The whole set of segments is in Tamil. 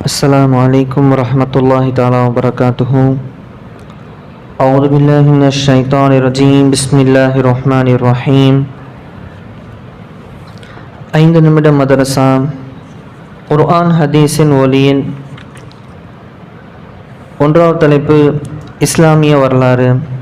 السلام عليكم ورحمة الله تعالى وبركاته أعوذ بالله من الشيطان الرجيم بسم الله الرحمن الرحيم ஐந்து நிமிட மதரசா குர்ஆன் ஹதீஸின் ஒலியின் ஒன்றாவது தலைப்பு இஸ்லாமிய வரலாறு.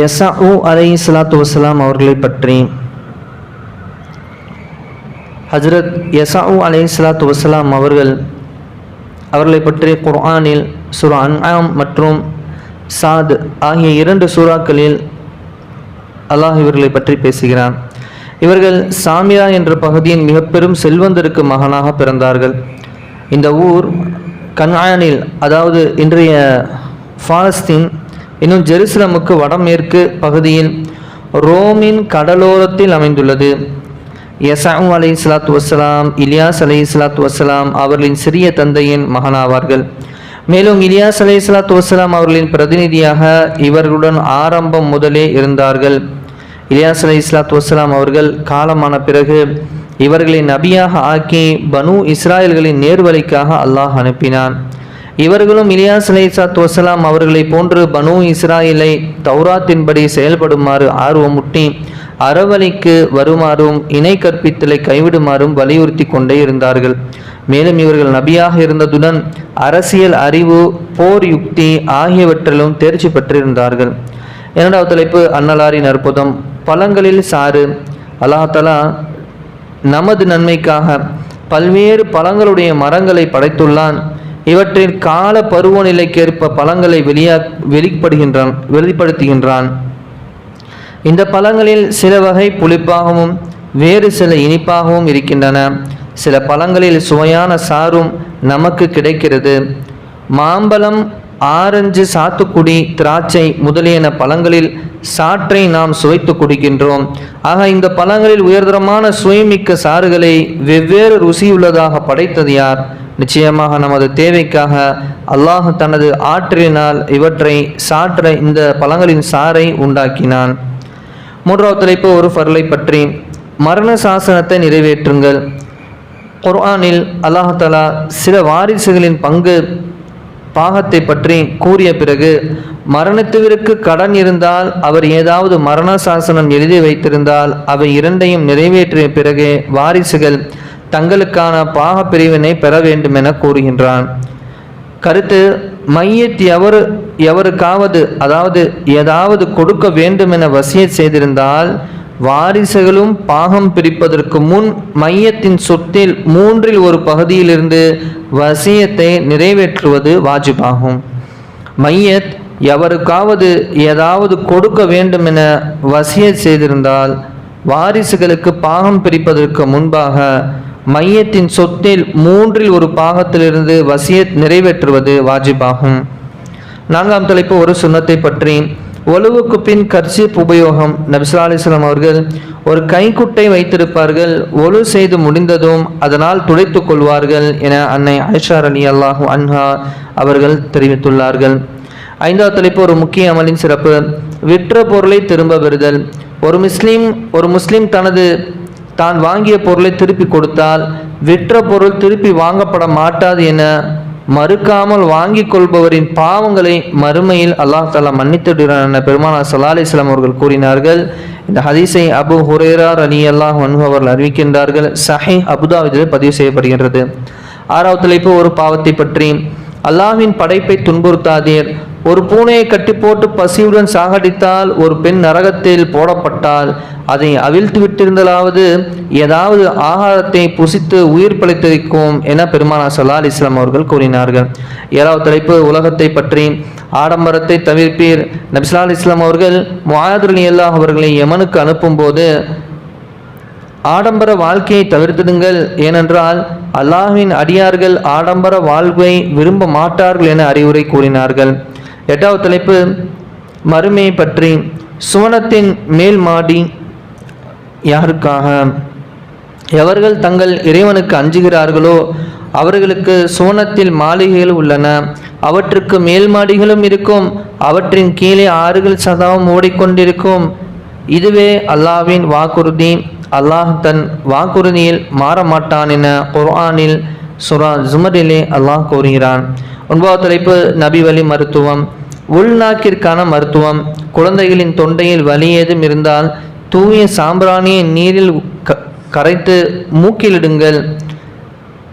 யசஉ அலை சலாத்து வசலாம் அவர்களை பற்றி. ஹஜ்ரத் உ அலை சலாத்து வசலாம் அவர்கள் அவர்களை பற்றி குர்ஆனில் சுரா அன்ஆம் மற்றும் சாத் ஆகிய இரண்டு சூறாக்களில் அல்லாஹ் இவர்களை பற்றி பேசுகிறான். இவர்கள் சாமியா என்ற பகுதியின் மிக பெரும் செல்வந்தருக்கு மகனாக பிறந்தார்கள். இந்த ஊர் கன்ஆனில் அதாவது இன்றைய பாலஸ்தீன் இன்னும் ஜெருசலமுக்கு வடமேற்கு பகுதியில் ரோமின் கடலோரத்தில் அமைந்துள்ளது. யசாம் அலை சலாத்து வசலாம் இலியாஸ் அலை இஸ்லாத் வசலாம் அவர்களின் சிறிய தந்தையின் மகனாவார்கள். மேலும் இலியாஸ் அலை இஸ்லாத் வசலாம் அவர்களின் பிரதிநிதியாக இவர்களுடன் ஆரம்பம் முதலே இருந்தார்கள். இலியாஸ் அலை இஸ்லாத் வசலாம் அவர்கள் காலமான பிறகு இவர்களை நபியாக ஆக்கி பனு இஸ்ராயல்களின் நேர்வழிக்காக அல்லாஹ் அனுப்பினான். இவர்களும் இலியாஸ் அலைசாத் வசலாம் அவர்களை போன்று பனு இஸ்ராயிலை தௌராத்தின்படி செயல்படுமாறு ஆர்வமுட்டி அறவழிக்கு வருமாறும் இணை கற்பித்தலை கைவிடுமாறும் வலியுறுத்தி கொண்டே இருந்தார்கள். மேலும் இவர்கள் நபியாக இருந்ததுடன் அரசியல் அறிவு போர் யுக்தி ஆகியவற்றிலும் தேர்ச்சி பெற்றிருந்தார்கள். இரண்டாவது தலைப்பு அன்னலாரின் அற்புதம். பழங்களில் சாறு. அல்லாஹலா நமது நன்மைக்காக பல்வேறு பழங்களுடைய மரங்களை படைத்துள்ளான். இவற்றின் கால பருவநிலைக்கேற்ப பழங்களை வெளியா வெளிப்படுகின்றான் வெளிப்படுத்துகின்றான். இந்த பழங்களில் சில வகை புளிப்பாகவும் வேறு சில இனிப்பாகவும் இருக்கின்றன. சில பழங்களில் சுவையான சாரும் நமக்கு கிடைக்கிறது. மாம்பழம் ஆரஞ்சு சாத்துக்குடி திராட்சை முதலியன பழங்களில் சாற்றை நாம் சுவைத்து குடிக்கின்றோம். ஆக இந்த பழங்களில் உயர்தரமான சுயமிக்க சாறுகளை வெவ்வேறு ருசியுள்ளதாக படைத்தது யார்? நிச்சயமாக நமது தேவைக்காக அல்லாஹ் தனது ஆற்றினால் இவற்றை சாற்ற இந்த பழங்களின் சாறை உண்டாக்கினான். மூன்றாவது தலைப்பு ஒரு ஃபர்லை பற்றி. மரண சாசனத்தை நிறைவேற்றுங்கள். குர்ஆனில் அல்லாஹலா சில வாரிசுகளின் பங்கு பாகத்தை பற்றி கூறிய பிறகு மரணத்திற்கு கடன் இருந்தால் அவர் ஏதாவது மரண சாசனம் எழுதி வைத்திருந்தால் அவை இரண்டையும் நிறைவேற்றிய பிறகு வாரிசுகள் தங்களுக்கான பாக பிரிவினை பெற வேண்டும் என கூறுகின்றான். கருத்து மையத் எவரு எவருக்காவது அதாவது ஏதாவது கொடுக்க வேண்டும் என வசிய செய்திருந்தால் வாரிசுகளும் பாகம் பிரிப்பதற்கு முன் மையத்தின் சொத்தில் மூன்றில் ஒரு பகுதியிலிருந்து வசியத்தை நிறைவேற்றுவது வாஜிபாகும். மையத் எவருக்காவது ஏதாவது கொடுக்க வேண்டும் என வசிய செய்திருந்தால் வாரிசுகளுக்கு பாகம் பிரிப்பதற்கு முன்பாக மையத்தின் சொத்தில் மூன்றில் ஒரு பாகத்திலிருந்து வசியத் நிறைவேற்றுவது வாஜிபாகும். நான்காம் தலைப்பு ஒரு சுண்ணத்தை பற்றி ஒழுவுக்கு பின் கர்ச்சிப் உபயோகம். நபிசுல்லா அலிஸ்லாம் அவர்கள் ஒரு கைக்குட்டை வைத்திருப்பார்கள். ஒழு செய்து முடிந்ததும் அதனால் துடைத்துக் கொள்வார்கள் என அன்னை ஐஷார் அலி அல்லாஹு அன்ஹா அவர்கள் தெரிவித்துள்ளார்கள். ஐந்தாவது தலைப்பு ஒரு முக்கிய அமலின் சிறப்பு. விற்ற பொருளை திரும்ப பெறுதல். ஒரு முஸ்லீம் ஒரு முஸ்லீம் தனது தான் வாங்கிய பொருளை திருப்பி கொடுத்தால் விற்ற பொருள் திருப்பி வாங்கப்பட மாட்டாது என மறுக்காமல் வாங்கி கொள்பவரின் பாவங்களை மறுமையில் அல்லாஹ் தாலா மன்னித்துடுகிறான் பெருமானார் பெருமானா சல்லா அலிஸ்லாம் அவர்கள் கூறினார்கள். இந்த ஹதீஸை அபு ஹுரேரா அலி அல்லாஹ் வன்ஹு அவர்கள் அறிவிக்கின்றார்கள். சஹி அபுதாவிதில் பதிவு செய்யப்படுகின்றது. ஆறாவது தலைப்பு ஒரு பாவத்தை பற்றி. அல்லாஹ்வின் படைப்பை துன்புறுத்தாதீர். ஒரு பூனையை கட்டி போட்டு பசியுடன் சாகடித்தால் ஒரு பெண் நரகத்தில் போடப்பட்டால் அதை அவிழ்த்து விட்டிருந்தலாவது ஏதாவது ஆகாரத்தை புசித்து உயிர் பழித்திருக்கும் என பெருமானா சல்லா இஸ்லாம் அவர்கள் கூறினார்கள். ஏழாவது தலைப்பு உலகத்தை பற்றி. ஆடம்பரத்தை தவிர்ப்பீர். நபிஸ்லா இஸ்லாம் அவர்கள் முயாதுர் அல்லாஹ் அவர்களை யமனுக்கு அனுப்பும்போது ஆடம்பர வாழ்க்கையை தவிர்த்திடுங்கள். ஏனென்றால் அல்லாஹின் அடியார்கள் ஆடம்பர வாழ்வை விரும்ப மாட்டார்கள் என அறிவுரை கூறினார்கள். எட்டாவது தலைப்பு மறுமையை பற்றி சுவனத்தின் மேல் மாடி யாருக்காக? எவர்கள் தங்கள் இறைவனுக்கு அஞ்சுகிறார்களோ அவர்களுக்கு சுவனத்தில் மாளிகைகள் உள்ளன. அவற்றுக்கு மேல் மாடிகளும் இருக்கும். அவற்றின் கீழே ஆறுகள் சதாவும் ஓடிக்கொண்டிருக்கும். இதுவே அல்லாஹ்வின் வாக்குறுதி. அல்லாஹ் தன் வாக்குறுதியில் மாற மாட்டான் என குர்ஆனில் சுரா ஜுமரிலே அல்லாஹ் கூறுகிறான். ஒன்பதாவது தலைப்பு நபி வழி மருத்துவம். உள்நாக்கிற்கான மருத்துவம். குழந்தைகளின் தொண்டையில் வலி ஏதும் இருந்தால் தூய சாம்பிராணியை நீரில் க- கரைத்து மூக்கிலிடுங்கள்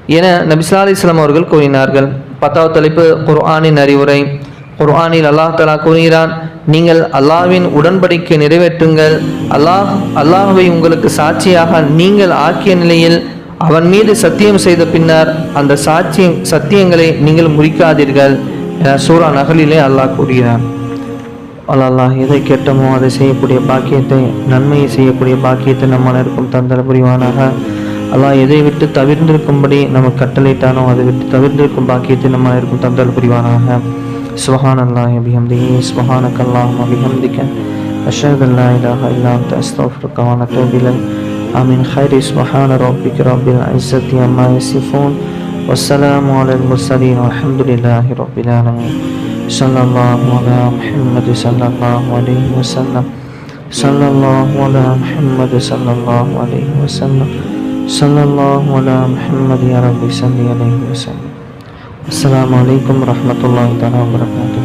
என நபிசா அலிஸ்லாம் அவர்கள் கூறினார்கள். பத்தாவது தலைப்பு குர்ஆனின் அறிவுரை. குர்ஆனில் அல்லாஹ் தலா கூறுகிறான் நீங்கள் அல்லாஹ்வின் உடன்படிக்கை நிறைவேற்றுங்கள். அல்லாஹ் அல்லாஹுவை உங்களுக்கு சாட்சியாக நீங்கள் ஆக்கிய நிலையில் அவன் மீது சத்தியம் செய்த பின்னர் அந்த சாட்சியம் சத்தியங்களை நீங்கள் முறிக்காதீர்கள் என சூரா நகலிலே அல்லாஹ் கூறுகிறான். அல்லாஹ் எதை கேட்டமோ அதை செய்யக்கூடிய பாக்கியத்தை நன்மையை செய்யக்கூடிய பாக்கியத்தை நம்ம அனைவருக்கும் தந்தர புரிவானாக. அல்லாஹ் எதை விட்டு தவிர்ந்திருக்கும்படி நம்ம கட்டளையிட்டானோ அதை விட்டு தவிர்ந்திருக்கும் பாக்கியத்தை நம்ம அனைவருக்கும் தந்தர புரிவானாக. சுபஹான் அல்லாஹ் பிஹம்திஹி சுபஹானக் அல்லாஹும்ம பிஹம்திக அஷ்ஹது அல்லா இலாஹா இல்லா அன்த அஸ்தக்ஃபிருக வ ومن خير سبحان ربك رب العزة عما يصفون والسلام على المرسلين والحمد لله رب العالمين. صلى الله على محمد صلى الله عليه وسلم. صلى الله على محمد صلى الله عليه وسلم. صلى الله على محمد يا رب صل عليه وسلم. السلام عليكم ورحمة الله تعالى وبركاته.